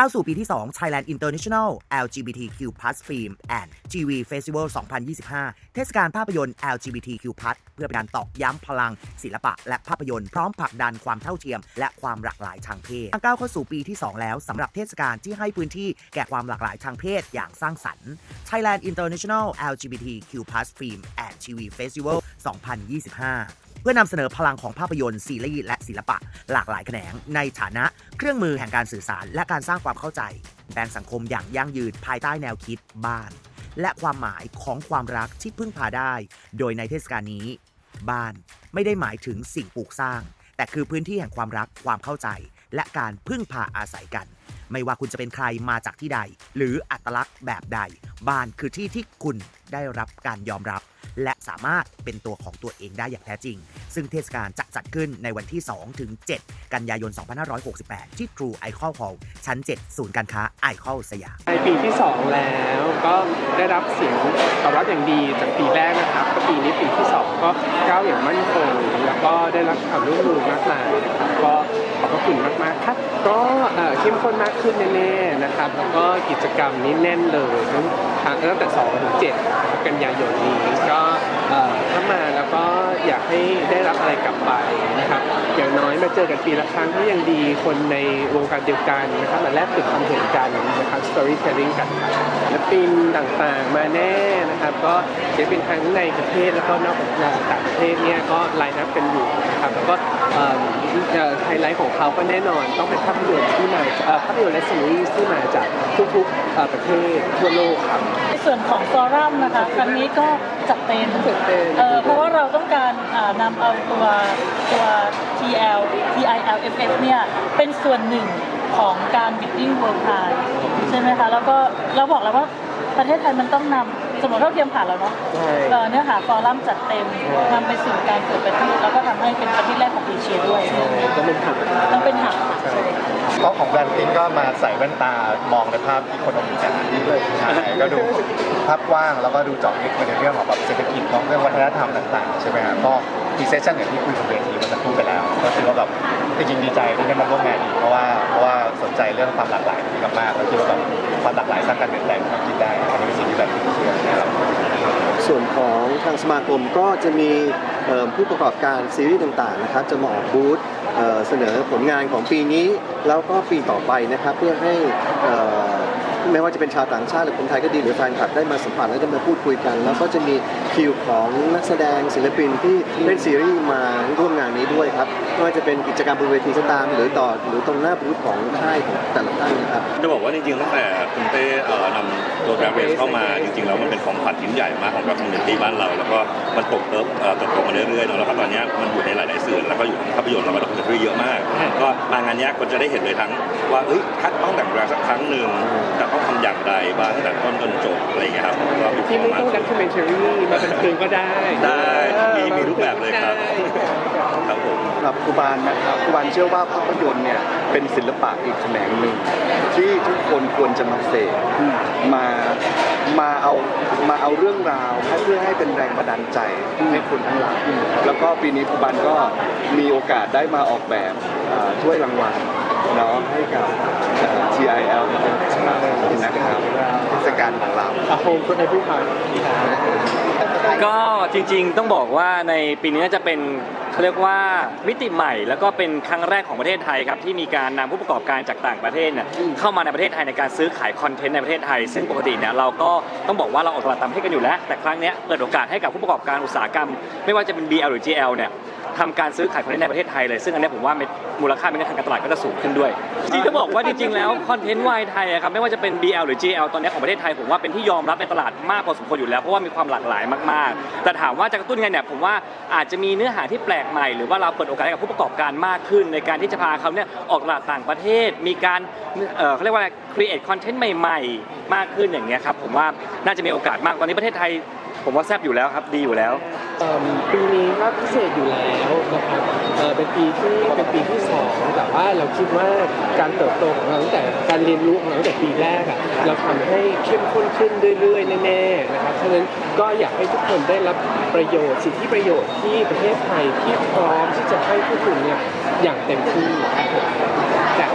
ก้าวสู่ปีที่ 2 Thailand International LGBTQ+ Film and TV Festival 2025 เทศกาลภาพยนตร์ LGBTQ+ เพื่อเป็นการตอกย้ำพลังศิลปะ และภาพยนตร์พร้อมผลักดันความเท่าเทียม และความหลากหลายทางเพศก้าวเข้าสู่ปีที่ 2 แล้วสำหรับเทศกาลที่ให้พื้นที่แก่ความหลากหลายทางเพศอย่างสร้างสรรค์ Thailand International LGBTQ+ Film and TV Festival 2025 เพื่อนำเสนอพลังของภาพยนตร์ซีรีส์และศิลปะ หลากหลายแขนง ในฐานะเครื่องมือแห่งการสื่อสาร และการสร้างความเข้าใจแบ่งสังคมอย่างยั่งยืนภายใต้แนวคิดบ้าน และความหมายของความรักที่พึ่งพาได้ โดยในเทศกาลนี้ บ้านไม่ได้หมายถึงสิ่งปลูกสร้าง แต่คือพื้นที่แห่งความรักความเข้าใจ และการพึ่งพาอาศัยกัน ไม่ว่าคุณจะเป็นใครมาจากที่ใด หรืออัตลักษณ์แบบใด บ้านคือที่ที่คุณได้รับการยอมรับ และสามารถเป็นตัวของตัวเองได้อย่างแท้จริง ซึ่งเทศกาลจะจัดขึ้นในวันที่ 2 ถึง 7 กันยายน 2568 ที่ True Icon Hall ชั้น 7 ศูนย์การค้าไอคอลสยามในปีที่ 2 แล้วก็ได้รับเสียงตอบรับอย่างดีจากปีแรกนะครับก็ปีนี้ปีที่ 2 ก็ก้าวอย่างมั่นคงแล้วก็ได้รับความร่วมมือมากมายนะครับก็ ขอบคุณมากๆครับก็เอ่อเข้มข้นมากขึ้นแน่ๆนะครับ แล้วก็กิจกรรมนี้แน่นเลยทั้งทั้งตั้งแต่2ถึง7กันยายนนี้ก็เอ่อถ้ามาแล้วก็อยากให้ได้รับอะไรกลับไปนะครับอย่างน้อยมาเจอกันปีละครั้งก็ยังดีคนในวงการเดียวกันนะครับมาแลกเปลี่ยนความเห็นกันนะครับ storytelling กันครับและปีนต่างๆมาแน่นะครับ ก็จะเป็นทั้งในประเทศแล้วก็นอกประเทศต่างประเทศเนี่ยก็ไลน์นับกันอยู่นะครับแล้วก็เอ่อเอ่อไฮไลท์ของเขาก็แน่นอนต้องเป็นภาพยนตร์ที่มาเอ่อภาพยนตร์และซีรีส์ที่มาจากทุกๆเอ่อประเทศทั่วโลกครับในส่วนของฟอรัมนะคะครั้งนี้ก็จัดเต็มจัดเต็มเอ่อเพราะว่าเราต้องการอ่านำเอาตัวตัว TL TILFF เนี่ยเป็นส่วนหนึ่งของการ Building World Pride ใช่ไหมคะ แล้วก็เราบอกแล้วว่าประเทศไทยมันต้องนำ สมรสเท่าเทียมผ่านแล้วเนาะใช่ เอ่อเนื้อหาฟอรัมจัดเต็มนำไปสู่การเปิดประเทศแล้วก็ทำให้เป็นประเทศแรกของเอเชียด้วยก็เป็นผักต้องเป็นหักเพราะของแบรนด์ติ้งก็มาใส่แว่นตามองในภาพอีโคโนมิกกันใช่ก็ดูภาพกว้างแล้วก็ดูเจาะลึกไปในเรื่องของแบบเศรษฐกิจของเรื่องวัฒนธรรมต่างๆ ใช่ไหมครับก็มีเซสชั่นอย่างที่คุยกับเวทีเมันจะพูดไปแล้ว ก็คือว่าแบบจริงๆดีใจที่ได้มาร่วมงานอีกเพราะว่าเพราะว่าสนใจเรื่องความหลากหลายนี้มากๆแล้วคิดว่าแบบความหลากหลายสร้างการเปลี่ยนแปลงความคิดได้อันนี้เป็นสิ่งที่แบบเชื่อนะครับส่วนของทางสมาคมก็จะมีเอ่อผู้ประกอบการซีรีส์ต่างๆนะครับจะมาออกบูธเอ่อเสนอผลงานของปีนี้ แล้วก็ปีต่อไปนะครับเพื่อให้เอ่อ ไม่ว่าจะเป็นชาวต่างชาติหรือคนไทยก็ดีหรือแฟนคลับได้มาสัมผัสและได้มาพูดคุยกัน แล้วก็จะมีคิวของนักแสดงศิลปินที่เล่นซีรีส์มาร่วมงานนี้ด้วยครับไม่ว่าจะเป็นกิจกรรมบนเวทีก็ตาม หรือต่อหรือตรงหน้าบูธของค่ายของแต่ละท่านนะครับจะบอกว่าจริงๆตั้งแต่คุณเต้เอ่อนำตัวแกรมเรสเข้ามาจริงๆแล้วมันเป็นของขวัญชิ้นใหญ่มากของกับคอมมูนิตี้บ้านเรา แล้วก็มันตกเติบเติบโตมาเรื่อยๆเนะแล้วก็ตอนนี้มันอยู่ในหลายๆสื่อแล้วก็อยู่ทั้งภาพยนตร์แล้วก็ด็อกเตอรี่เยอะมาก ก็มางานนี้คนจะได้เห็นเลยทั้งว่าเอ้ยถ้าต้องแต่งแปลงสักครั้งหนึ่งแต่ต้อง ทำอย่างไรบ้างตั้งแต่ต้นจนจบอะไรอย่างเงี้ยครับก็มีที่ไม่มาต้องดักคิวเมนทารีมาเป็นเพลงก็ได้ ได้มีมีรูปแบบเลยครับได้ครับผมสำหรับครูบานนะครับครูบานเชื่อว่าภาพยนตร์เนี่ยเป็นศิลปะอีกแขนงหนึ่งที่ทุกคนควรจะมาเสพมามาเอามาเอาเรื่องราวให้เพื่อให้เป็นแรงบันดาลใจให้คนทั้งหลายแล้วก็ปีนี้ครูบานก็มีโอกาสได้มาออกแบบอ่าถ้วยรางวัลเนาะให้กับอ่า TIL นะครับเทศกาลของเราอะโฮมคนในผู้พันก็จริงๆต้องบอกว่าในปีนี้น่าจะเป็นเขาเรียกว่ามิติใหม่ แล้วก็เป็นครั้งแรกของประเทศไทยครับที่มีการนำผู้ประกอบการจากต่างประเทศเนี่ยเข้ามาในประเทศไทยในการซื้อขายคอนเทนต์ในประเทศไทย ซึ่งปกติเนี่ยเราก็ต้องบอกว่าเราออกตลาดต่างประเทศกันอยู่แล้ว แต่ครั้งเนี้ยเปิดโอกาสให้กับผู้ประกอบการอุตสาหกรรม ไม่ว่าจะเป็น BL หรือ GL เนี่ย ทำการซื้อขายคอนเทนต์ในประเทศไทยเลย ซึ่งอันนี้ผมว่ามูลค่าเป็นทางการตลาดก็จะสูงขึ้นด้วยจริงจะบอกว่าจริงๆแล้วคอนเทนต์วายไทยครับไม่ว่าจะเป็น BL หรือ GL ตอนนี้ของประเทศไทยผมว่าเป็นที่ยอมรับในตลาดมากพอสมควรอยู่แล้วเพราะว่ามีความหลากหลายมากๆ แต่ถามว่าจะกระตุ้นไงเนี่ยผมว่าอาจจะมีเนื้อหาที่แปลกใหม่ หรือว่าเราเปิดโอกาสให้กับผู้ประกอบการมากขึ้น ในการที่จะพาเขาเนี่ยออกตลาดต่างประเทศ มีการเอ่อเขาเรียกว่า create content ใหม่ ๆ มากขึ้นอย่างเงี้ยครับผมว่าน่าจะมีโอกาสมากตอนนี้ประเทศไทย ผมว่าแซบอยู่แล้วครับดีอยู่แล้ว เอิ่มปีนี้ก็พิเศษอยู่แล้วนะครับเอ่อเป็นปีที่เป็นปีที่สองแต่ว่าเราคิดว่าการเติบโตของเราตั้งแต่การเรียนรู้ของเราตั้งแต่ปีแรกอะเราทำให้เข้มข้นขึ้นเรื่อยๆแน่ๆนะครับฉะนั้นก็อยากให้ทุกคนได้รับประโยชน์สิทธิประโยชน์ที่ประเทศไทยที่พร้อมที่จะให้ผู้คุณเนี่ยอย่างเต็มที่ครับผมแต่